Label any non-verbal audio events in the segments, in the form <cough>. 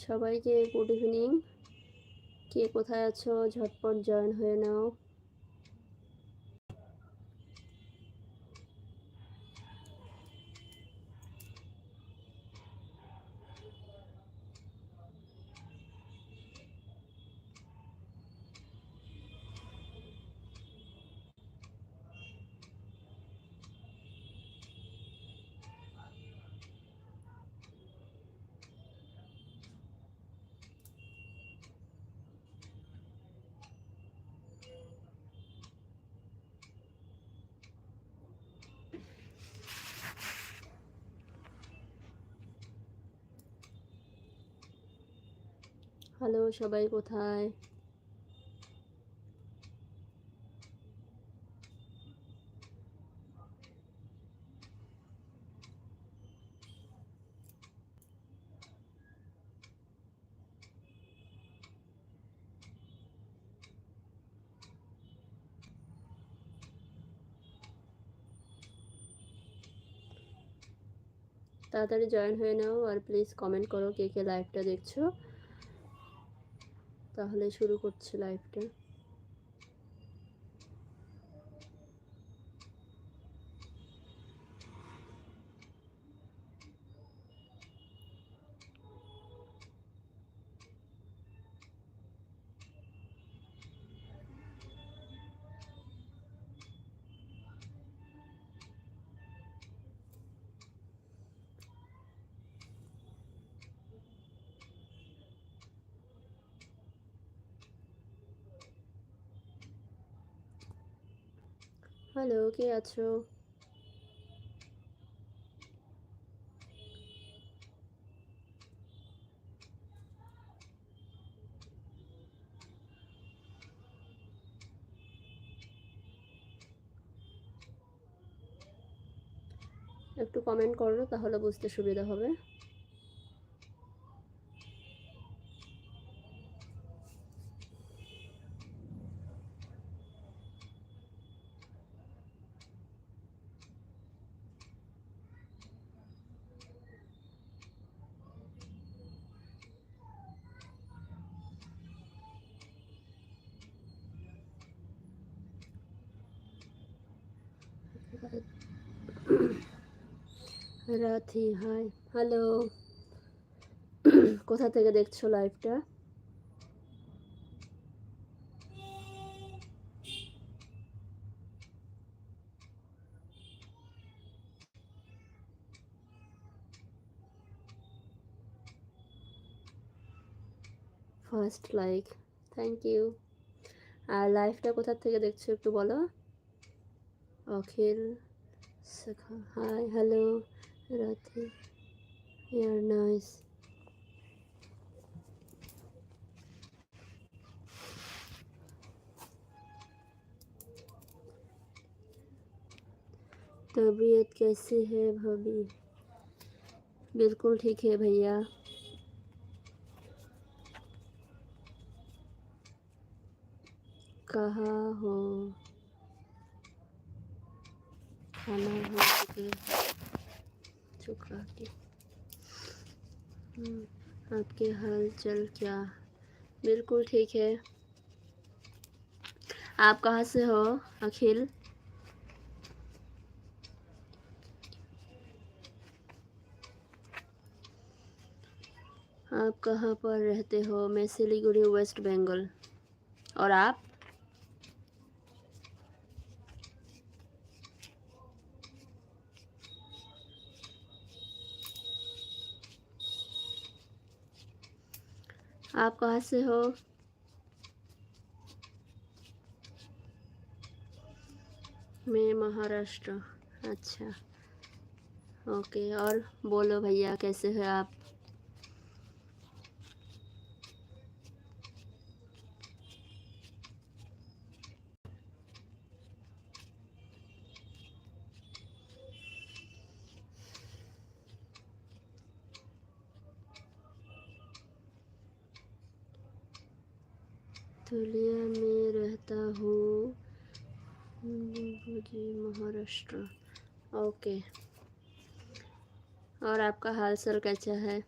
সবাইকে good evening কে কোথায় আছো? ঝটপট জয়েন হয়ে নাও। হ্যালো সবাই কোথায়? তাড়াতাড়ি জয়েন হয়ে নাও আর প্লিজ কমেন্ট করো কে কে লাইভটা দেখছ। তাহলে শুরু করছি লাইভটা হ্যালো কে আছো? একটু কমেন্ট করো তাহলে বুঝতে সুবিধা হবে। Rati hi, hello. কোথা থেকে দেখছ লাইভটা ফার্স্ট লাইক থ্যাংক ইউ আর লাইভটা কোথার থেকে দেখছ একটু বলো? Akhil hi hello. Rati. You're nice. तबीयत कैसी है भाभी बिल्कुल ठीक है भैया कहा हो खाना हो चुके चुका के। हम्म, आपके हाल चल क्या? बिल्कुल ठीक है। आप कहाँ से हो अखिल? आप कहाँ पर रहते हो? मैं सिलीगुड़ी वेस्ट बंगाल। और आप? आप कहाँ से हो? मैं महाराष्ट्र। अच्छा। ओके और बोलो भैया कैसे हो आप? जी महाराष्ट्र। ओके। और आपका हाल सर कैसा है?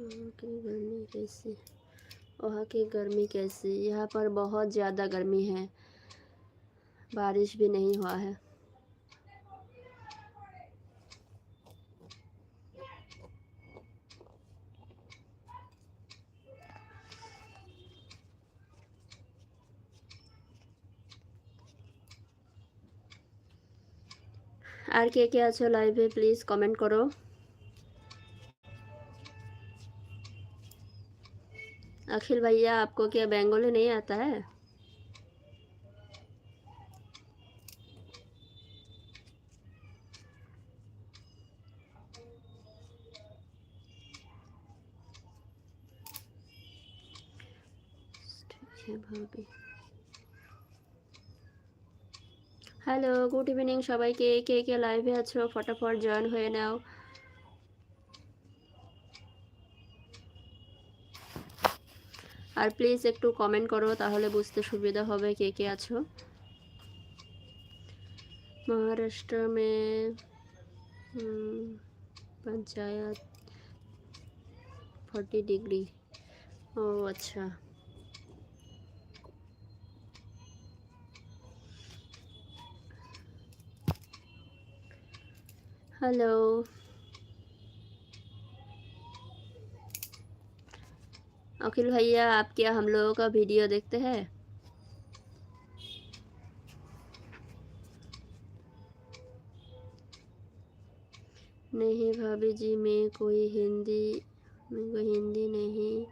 ओके गाने कैसे? वहाँ की गर्मी कैसी यहाँ पर बहुत ज़्यादा गर्मी है बारिश भी नहीं हुआ है আর কে কে আছো লাইভে প্লিজ কমেন্ট করো अखिल भैया आपको क्या बंगाली नहीं आता है ভাবি হ্যালো গুড ইভিনিং সবাইকে কে কে লাইভে আছো ফটাফট জয়েন হয়ে নাও আর প্লিজ একটু কমেন্ট করো তাহলে বুঝতে সুবিধা হবে কে কে আছো महाराष्ट्र में पंचायत फोर्टी डिग्री ओ अच्छा हेलो अखिल भैया, आप क्या हम लोगों का वीडियो देखते हैं? नहीं भाभी जी, मैं कोई हिंदी, मैं कोई हिंदी नहीं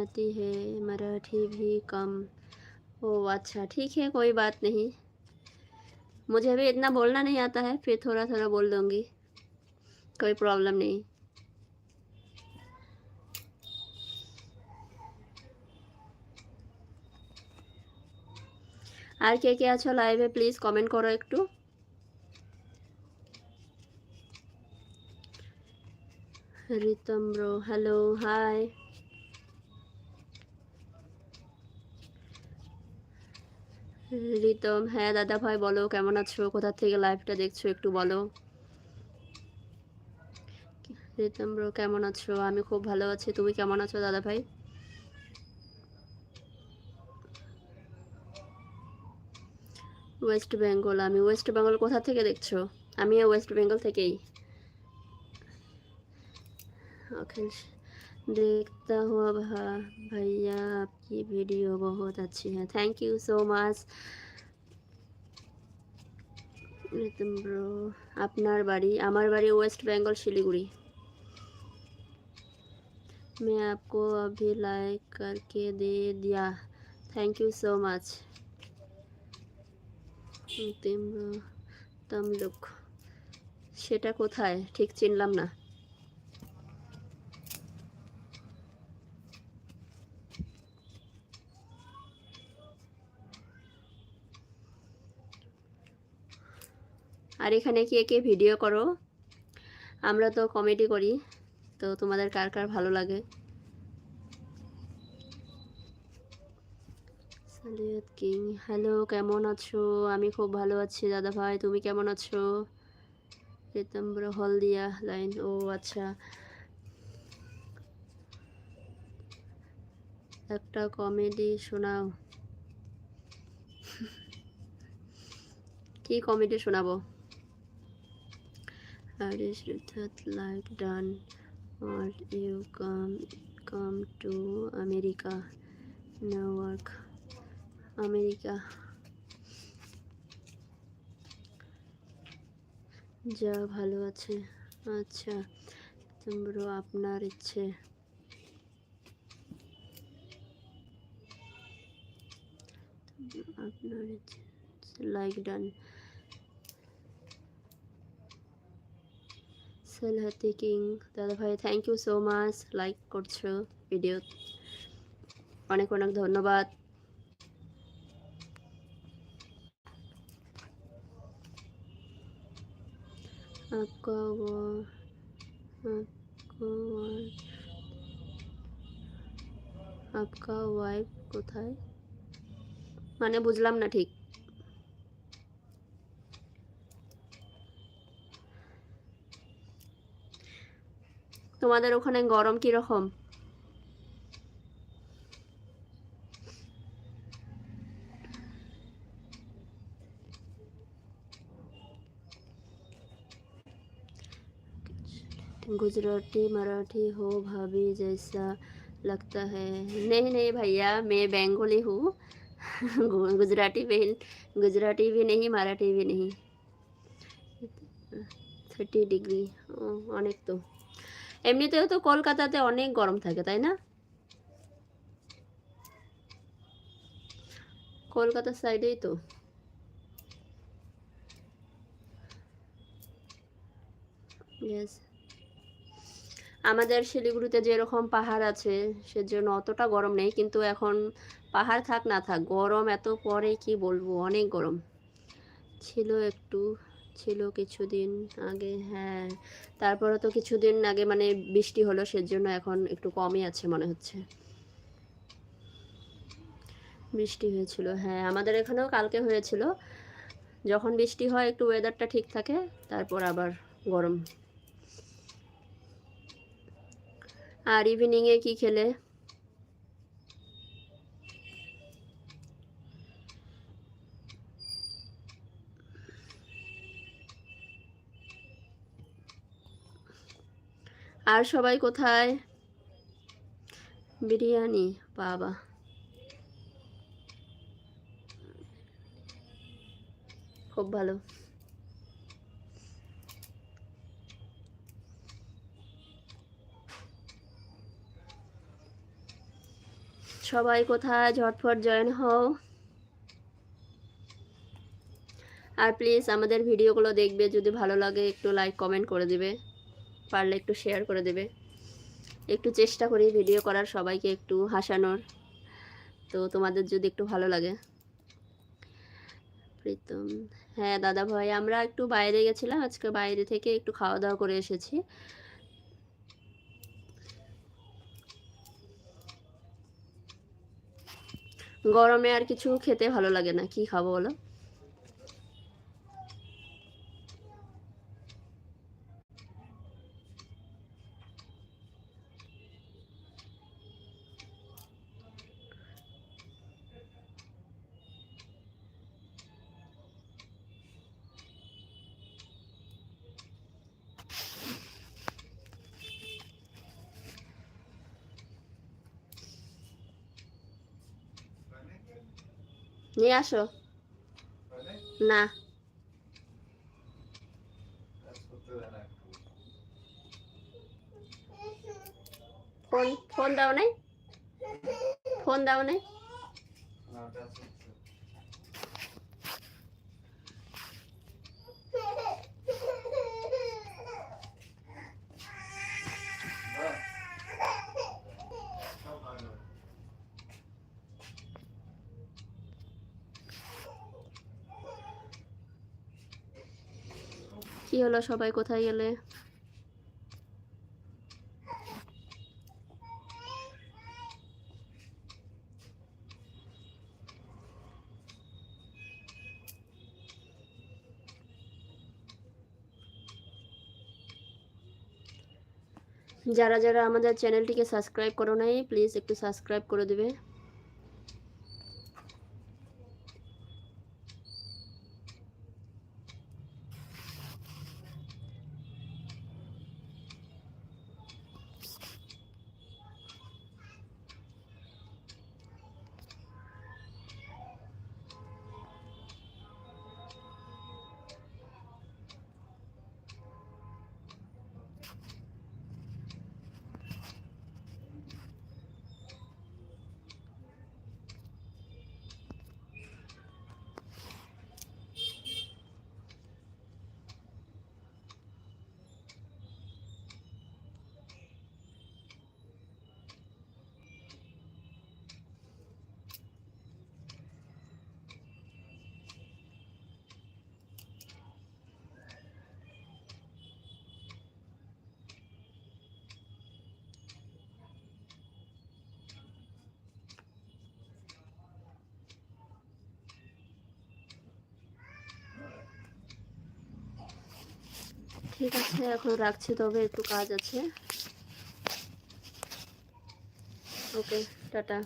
आती है, मराठी भी कम। ओ अच्छा ठीक है, कोई बात नहीं। मुझे भी इतना बोलना नहीं आता है, फिर थोड़ा थोड़ा बोल दूँगी। कोई प्रॉब्लम नहीं। আর কে কে আছো লাইভে প্লিজ কমেন্ট করো একটু। Ritam bro hello hi Ritam হ্যাঁ দাদা ভাই, বলো, কেমন আছো? কোথা থেকে লাইভটা দেখছ একটু বলো। রিতম ব্রো কেমন আছো? আমি খুব ভালো আছি, তুমি কেমন আছো দাদা ভাই? ওয়েস্ট বেঙ্গল আমি ওয়েস্ট বেঙ্গল কোথা থেকে দেখছো আমিও ওয়েস্ট বেঙ্গল থেকেই अखिल देखता हुआ भैया आपकी वीडियो बहुत अच्छी है thank you so much Ritam bro আপনার বাড়ি আমার বাড়ি ওয়েস্ট বেঙ্গল শিলিগুড়ি मैं आपको अभी लाइक करके दे दिया thank you so much Tamluk সেটা কোথায়? ঠিক চিনলাম না। আর এখানে কে কে ভিডিও করো? আমরা তো কমেডি করি। তো তোমাদের কার কার ভালো লাগে? সালিয়াত কিং হ্যালো, কেমন আছো? আমি খুব ভালো আছি দাদা ভাই, তুমি কেমন আছো? রিতম্বর হলদিয়া লাইন ও আচ্ছা। একটা কমেডি শোনাও। কি কমেডি শোনাবো? That like done? Or you come come to America? America. যা ভালো আছে। আচ্ছা তোমরা আপনার ইচ্ছে। আপনার ইচ্ছে। লাইক ডান সেলহাতি কিং। দাদা ভাই thank you so much like করছ ভিডিও অনেক অনেক ধন্যবাদ। আপকা ওয়াইফ কোথায়? মানে বুঝলাম না ঠিক। তোমাদের ওখানে গরম কীরকম? गुजराती मराठी हो भाभी जैसा लगता है नहीं नहीं भैया मैं बेंगोली हूँ <laughs> गुजराती भी गुजराती भी नहीं मराठी भी नहीं থার্টি ডিগ্রি অনেক তো এমনিতেও তো কলকাতাতে অনেক গরম থাকে তাই না কলকাতার সাইডেই তো ইয়েস আমাদের শিলিগুড়িতে যেরকম পাহাড় আছে, সেজন্য অতটা গরম নেই। কিন্তু এখন পাহাড় থাক না থাক, গরম এত পরে কি বলব? অনেক গরম। ছিল একটু, ছিল কিছুদিন আগে হ্যাঁ। তারপরে তো কিছুদিন আগে মানে বৃষ্টি হলো, সেজন্য এখন একটু কমই আছে মনে হচ্ছে। বৃষ্টি হয়েছিল হ্যাঁ। আমাদের এখানেও কালকে হয়েছিল। যখন বৃষ্টি হয়, একটু ওয়েদারটা ঠিক থাকে, তারপর আবার গরম। আর ইভিনিংয়ে কি খেলে? আর সবাই কোথায়? বিরিয়ানি বাবা। খুব ভালো। সবাই কোথায়? ঝটফট জয়েন হও। আর প্লিজ আমাদের ভিডিওগুলো দেখবে, যদি ভালো লাগে একটু লাইক কমেন্ট করে দিবে। পারলে একটু শেয়ার করে দেবে। একটু চেষ্টা করি ভিডিও করার, সবাইকে একটু হাসানোর। তো তোমাদের যদি একটু ভালো লাগে। প্রীতম হ্যাঁ দাদা ভাই, আমরা একটু বাইরে গেছিলাম, আজকে বাইরে থেকে একটু খাওয়া দাওয়া করে এসেছি। গরমে আর কিছু খেতে ভালো লাগে না। কি খাব বলো? নিয়ে আসো। না। ফোন ফোন দাও নাই? ফোন দাও নাই? কি হলো সবাই কোথায় গেলে? যারা যারা আমাদের চ্যানেলটিকে সাবস্ক্রাইব করো নাই প্লিজ একটু সাবস্ক্রাইব করে দেবে। ঠিক আছে এখন রাখছি তবে একটু কাজ আছে। Okay tata.